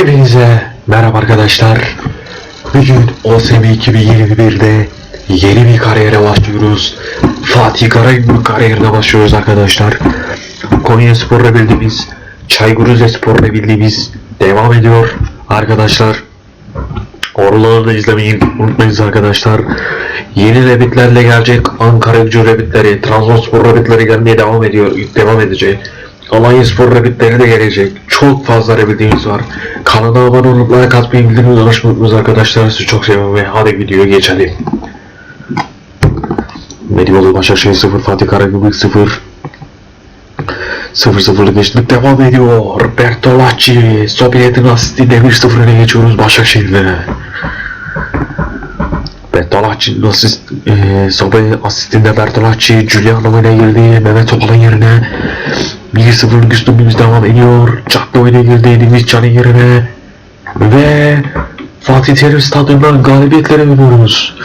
Hepinize merhaba arkadaşlar. Bugün OSM 2021'de yeni bir kariyere başlıyoruz. Fatih Karagümrük kariyerine başlıyoruz arkadaşlar. Konya Spor'la bildiğimiz, Çaykur Rizespor'la bildiğimiz devam ediyor arkadaşlar. Oraları da izlemeyi unutmayınız arkadaşlar. Yeni rabbitlerle gelecek Ankara gücü rabbitleri, Trabzonspor rabbitleri gelmeye devam ediyor, devam edecek. Alanya Spor rabbitleri de gelecek. Çok fazla rabbitimiz var. Kanala abone olup like atmayı ulaşmayı unutmayınız arkadaşlar. Sizi çok seviyorum ve hadi videoya geçelim. Medipolu Başakşehir 0, Fatih Karagümrük 0. 0-0'lık geçtik devam ediyor. Bertolacci, Sovyet'in asistiyle 1-0 öne geçiyoruz Başakşehir'le. Bertolacci'nin asist, e, Sovyet asistinde Bertolacci, Giuliano öne girdi. Mehmet Topal'ın yerine 1-0'lık üstünlüğümüz devam ediyor. Çaklı oyuna girdi. Edimiz Can'ın yerine. Ve Fatih Terim Stadyumu'ndan galibiyetlere dönüyoruz.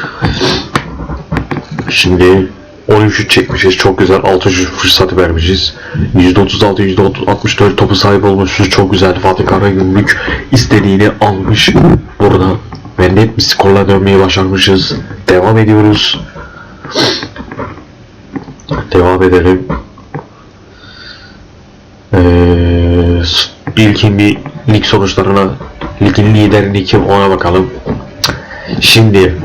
Şimdi 13 şut çekmişiz. Çok güzel. 6 şut fırsatı vermişiz. %36, %64 topu sahip olmuşuz. Çok güzel. Fatih Karagümrük istediğini almış burada. Ve net bir skorla dönmeyi başarmışız. Devam ediyoruz. Devam edelim. İlkin bir lig sonuçlarına ligin liderini kim ona bakalım. Şimdi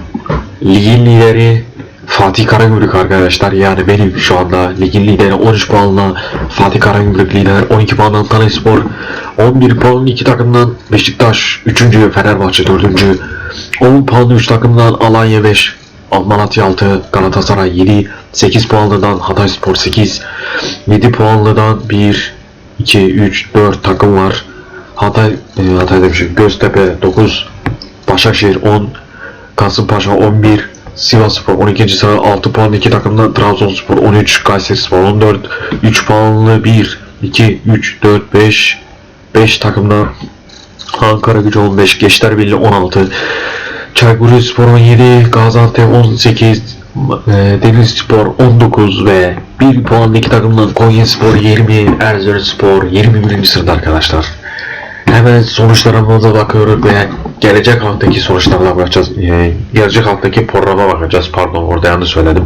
ligin lideri Fatih Karagümrük arkadaşlar yani benim şu anda ligin lideri 13 puanla Fatih Karagümrük lider 12 puandan Tanaspor 11 puan 2 takımdan Beşiktaş 3. Fenerbahçe 4. 10 puan 3 takımdan Alanya 5 Malatya 6 Galatasaray 7 8 puanlıdan Hatayspor 8 7 puanlıdan 1 2 3 4 takım var Hatay e, Hatay demişim Göztepe 9 Başakşehir 10 Kasımpaşa 11 Sivasspor 12. sıra 6 puan 2 takımdan Trabzonspor 13 Kayserispor 14 3 puanlı 1 2 3 4 5 5 takımdan Ankara gücü 15 Gençler Birliği 16 Çaykur Rizespor 17 Gaziantep 18 e, Denizlispor 19 ve 1 puanlı 2 takımdan Konyaspor 20 Erzurumspor 21. sırada arkadaşlar. Hemen sonuçlarımıza bakıyoruz ve gelecek haftaki sonuçlarına bakacağız. Ee, gelecek haftaki programa bakacağız. Pardon orada yanlış söyledim.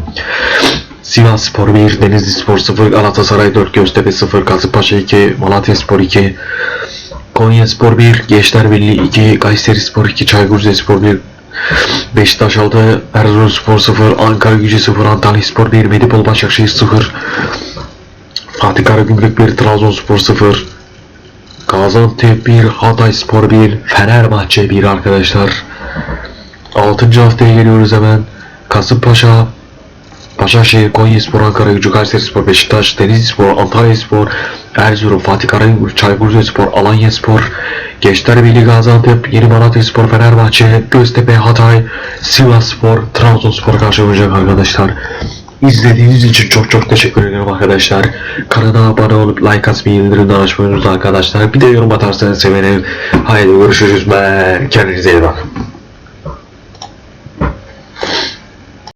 Sivas Spor 1, Denizli Spor 0, Galatasaray 4, Göztepe 0, Kasımpaşa 2, Malatya Spor 2, Konya Spor 1, Gençler Birliği 2, Kayseri Spor 2, Çaykur Rizespor 1, Beşiktaş 6, Erzurumspor 0, Ankara Gücü 0, Antalya Spor 1, Medipol Başakşehir 0, Fatih Karagümrük 1, Trabzonspor 0, Gaziantep 1, Hatay Spor 1, Fenerbahçe 1 arkadaşlar. 6. haftaya geliyoruz hemen. Kasımpaşa, Başakşehir, Konyaspor, Ankara Gücü, Kayserispor, Beşiktaş, Denizlispor, Antalyaspor, Erzurum, Fatih Karagümrük, Çaykur Rizespor, Alanyaspor, Gençler Birliği Gaziantep, Yeni Malatyaspor, Fenerbahçe, Göztepe, Hatay, Sivasspor, Trabzonspor karşılayacak arkadaşlar. İzlediğiniz için çok çok teşekkür ederim arkadaşlar. Kanala abone olup like atmayı, bildirimleri açmayı arkadaşlar. Bir de yorum atarsanız sevinirim. Haydi görüşürüz ben. Kendinize iyi bakın.